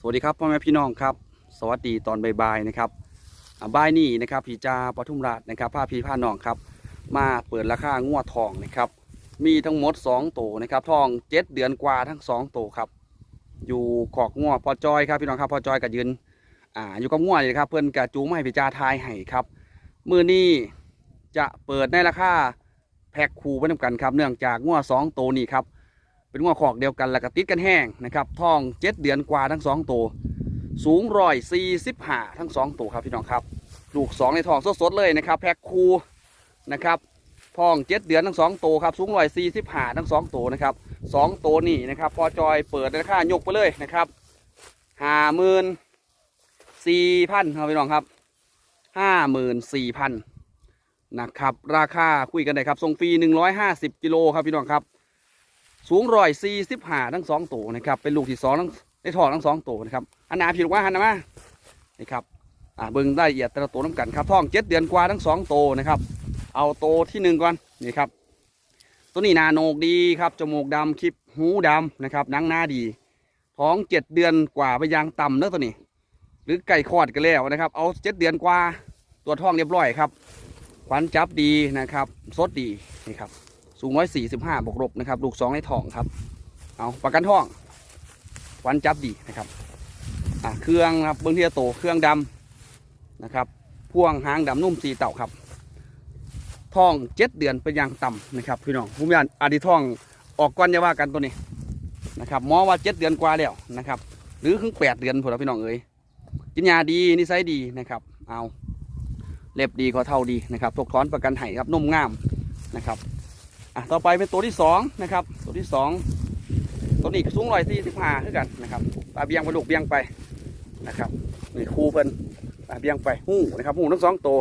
สวัสดีครับพ่อแม่พี่น้องครับ สวัสดีตอนบ่ายๆนะครับบ่ายนี้นะครับพี่จาปทุมราชนะครับพาพี่พาน้องครับ มาเปิดราคางวดทองนะครับ มีทั้งหมด2ตัวนะครับทอง7เดือนกว่าทั้ง2ตัวครับ อยู่ขอกงวพอจอยครับพี่น้องครับพอจอยกับยืนอ่าอยู่กับงวเลยครับเพื่อนกับจูงมาให้พี่จาทายให้ครับมือนี้จะเปิดในราคาแพ็คคูไว้นำกันครับ เนื่องจากงวสองตัวนี้ครับ เป็นงวขอกเดียวกันแล้วก็ติดกันแห้งนะครับท้องเจ็ดเดือนกว่าทั้งสองตัวสูงร้อยสี่สิบห้าทั้งสองตัวครับพี่น้องครับลูกสองในท้องสดๆเลยนะครับ แพ็คคูนะครับท้องเจ็ดเดือนทั้งสองตัวครับสูงร้อยสี่สิบห้าทั้งสองตัวนะครับสองตัวนี่นะครับพอจอยเปิดราคายกไปเลยนะครับห้าหมื่นสี่พันครับพี่น้องครับห้าหมื่นสี่พันนะครับ ราคาคุยกันได้ครับส่งฟรีหนึ่งร้อยห้าสิบกิโลครับพี่น้องครับ สูงร้อยสี่สิบห้าทั้งสองตัวนะครับ เป็นลูกที่สองทั้งในท้อทั้งสองตัวนะครับอันนาผิดว่าหันนะมานี่ครับอ่าเบิ่งได้ละเอียดแต่ละตัวน้ำกันครับท้องเจ็ดเดือนกว่าทั้งสองตัวนะครับ เอาโตที่หนึ่งก่อนนี่ครับ ตัวนี้หนาโหนกดีครับจมูกดำคลิปหูดำนะครับนังหน้าดี ท้องเจ็ดเดือนกว่าไปยางต่ำเนอะตัวนี้ หรือไก่คอดกันแล้วนะครับ เอาเจ็ดเดือนกว่าตัวท้องเรียบร้อยครับขวัญจับดีนะครับสดดีนี่ครับ สูงร้อยสี่สิบห้าบวกลบนะครับ ลูกสองในทองครับ เอาประกันท้องวัญจับดีนะครับอะเครื่องนะครับเบื้องที่จะโตเครื่องดำนะครับ พ่วงหางดำนุ่มสีเต่าครับท้องเจ็ดเดือนเป็นยางต่ำนะครับพี่น้องผู้มีอดีท้องออกก้อนจะว่ากันตัวนี้นะครับหมอว่าเจ็ดเดือนกว่าแล้วนะครับ หรือครึ่งแปดเดือนพอแล้วพี่น้องเอ๋ยกินยาดีนิสัยดีนะครับ เอาเล็บดีขอเท่าดีนะครับทกถอนประกันไห้ครับนุ่มงามนะครับ อะต่อไปเป็นตัวที่สองนะครับ ตัวที่สองตัวนี้สูงร้อยสี่สิบห้าคือกันนะครับปลาเบียงปลาดุกเบียงไปนะครับนี่คูเพิ่นปลาเบียงไปหู้นะครับหู้ทั้งสองตัว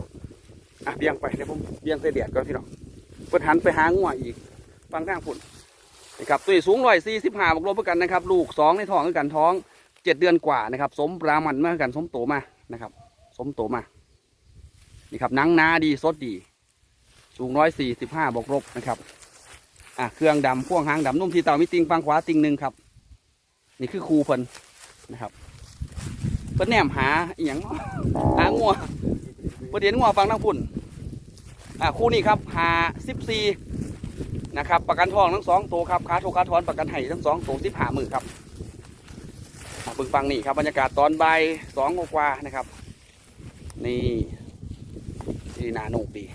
อะเบียงไปเดี๋ยวผมเบียงใส่เดียดก่อนพี่น้องเพิ่นหันไปหางัวอีกฟังทางฝุ่นนะครับตัวนี้สูงร้อยสี่สิบห้าบวกลบกันนะครับ ลูกสองในท้องคือกันท้องเจ็ดเดือนกว่านะครับ สมปรามันมากกันสมโตมานะครับ สมโตมานี่ครับนังนาดีสดดีสูงร้อยสี่สิบห้าบวกลบนะครับ อะเครื่องดำพ่วงหางดำนุ่มทีเต่ามีติงฟังขวาติงหนึ่งครับ นี่คือครูเพิ่นนะครับเพิ่นแนมหาอีหยังหางัวประเด็นงัวฟังทั้งพุ่นอะคู่นี้ครับหาสิบสี่นะครับ ประกันทองทั้งสองตัวครับค้าโทค้าถอนประกันไห้ทั้งสองตัวสิบห้าหมื่นครับเบิ่งฟังนี่ครับบรรยากาศตอนบ่ายสองกว่านะครับ นี่ที่นาโนกดี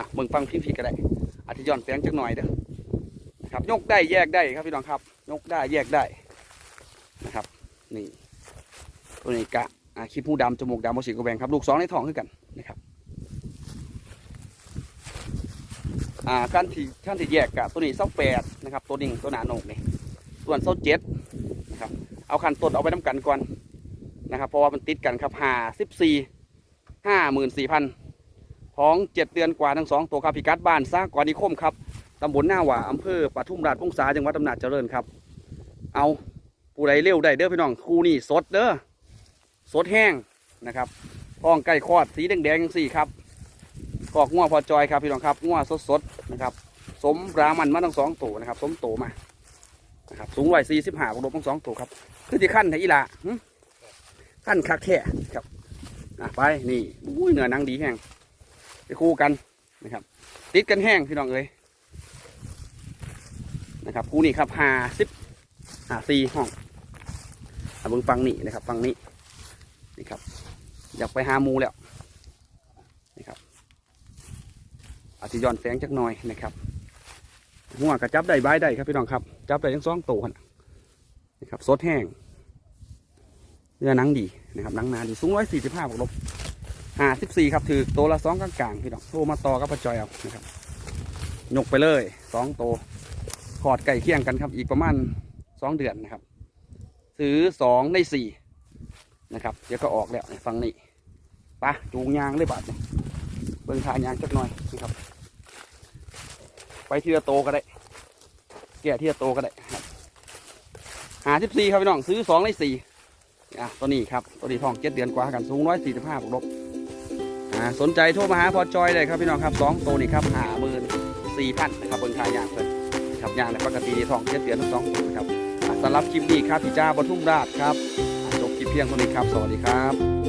อะมึงฟังพิมพ์ผิดก็ได้อธิย้อนแฝงจักหน่อยเด้อนะครับยกได้แยกได้ครับพี่น้องครับ ยกได้แยกได้นะครับ นี่ตัวนี้กะอะคลิปหูดำจมูกดำโมสีกระแบงครับ ลูกสองในท้องคือกันนะครับอ่าขั้นที่ขั้นที่แยกกะตัวนี้เส้าแปดนะครับ ตัวดิ่งตัวหนาโหนกนี่ส่วนเส้าเจ็ดนะครับเอาคันต้นเอาไปน้ำกันก่อนนะครับเพราะว่ามันติดกันครับหาสิบสี่ห้าหมื่นสี่พัน ท้องเจ็ดเดือนกว่าทั้งสองตัวครับพิกัดบ้านซากวานิคมครับตำบลหน้าหว่าอำเภอปทุมราชพงษาจังหวัดอำนาจเจริญครับ เอาผู้ใดเร็วได้เด้อพี่น้องคู่นี่สดเด้อสดแห้งนะครับท้องไก่คอดสีแดงๆยังสี่ครับกอกงัวพอจอยครับพี่น้องครับงัวสดๆนะครับ สมรามันมาทั้งสองตัวนะครับ สมโตมานะครับสูงร้อยสี่สิบห้าบวกทั้งสองตัวครับคือที่ขั้นไหนอีละขั้นคักแท้ครับไปนี่อุ้ยเนื้อนังดีแห้ง ไปคู่กันนะครับ ติดกันแห้งพี่น้องเอ้ยนะครับคู่นี้ครับหาสิบหาสี่ห้องอะเบิ่งฟังนี่นะครับฟังนี้นี่ครับ อยากไปหามูแล้วนี่ครับอาจจะย้อนแสงจักหน่อยนะครับหัวกระจับได้ใบได้ครับพี่น้องครับ จับได้ทั้งสองตัวนนี่ครับสดแห้งเนื้อหนังดีนะครับหนังหนาดีสูงร้อยสี่สิบห้าบวกลบ ห้าสิบสี่ครับถือตัวละสองกลางๆพี่น้องโทรมาต่อกับปจอยเอานะครับยกไปเลยสองตัวขอดไก่เคี่ยงกันครับ อีกประมาณสองเดือนนะครับซื้อสองในสี่นะครับ เดี๋ยวก็ออกแล้วฟังนี่ปะจูงยางเลยบาทเนี่ยเบิ่งทางยางจักหน่อยนะครับ ไปทีละโตก็ได้แก่ทีละโตก็ได้ครับหาสิบสี่ครับพี่น้องซื้อสองในสี่อะตัวนี้ครับ ตัวนี้ทองเจ็ดเดือนกว่ากันสูงร้อยสี่สิบห้าบวกลบ อ่าสนใจโทรมาหาพอจอยเลยครับพี่น้องครับสองตัวนี่ครับหาหมื่นสี่พันนะครับเบิ้งขายยางเพิ่นครับยางในปกติทองเจ็ดเดือนทั้งสองตัวนะครับสำหรับคลิปนี้ครับพี่จ้าบรรทุมราชครับจบคลิปเพียงเท่านี้ครับ สวัสดีครับ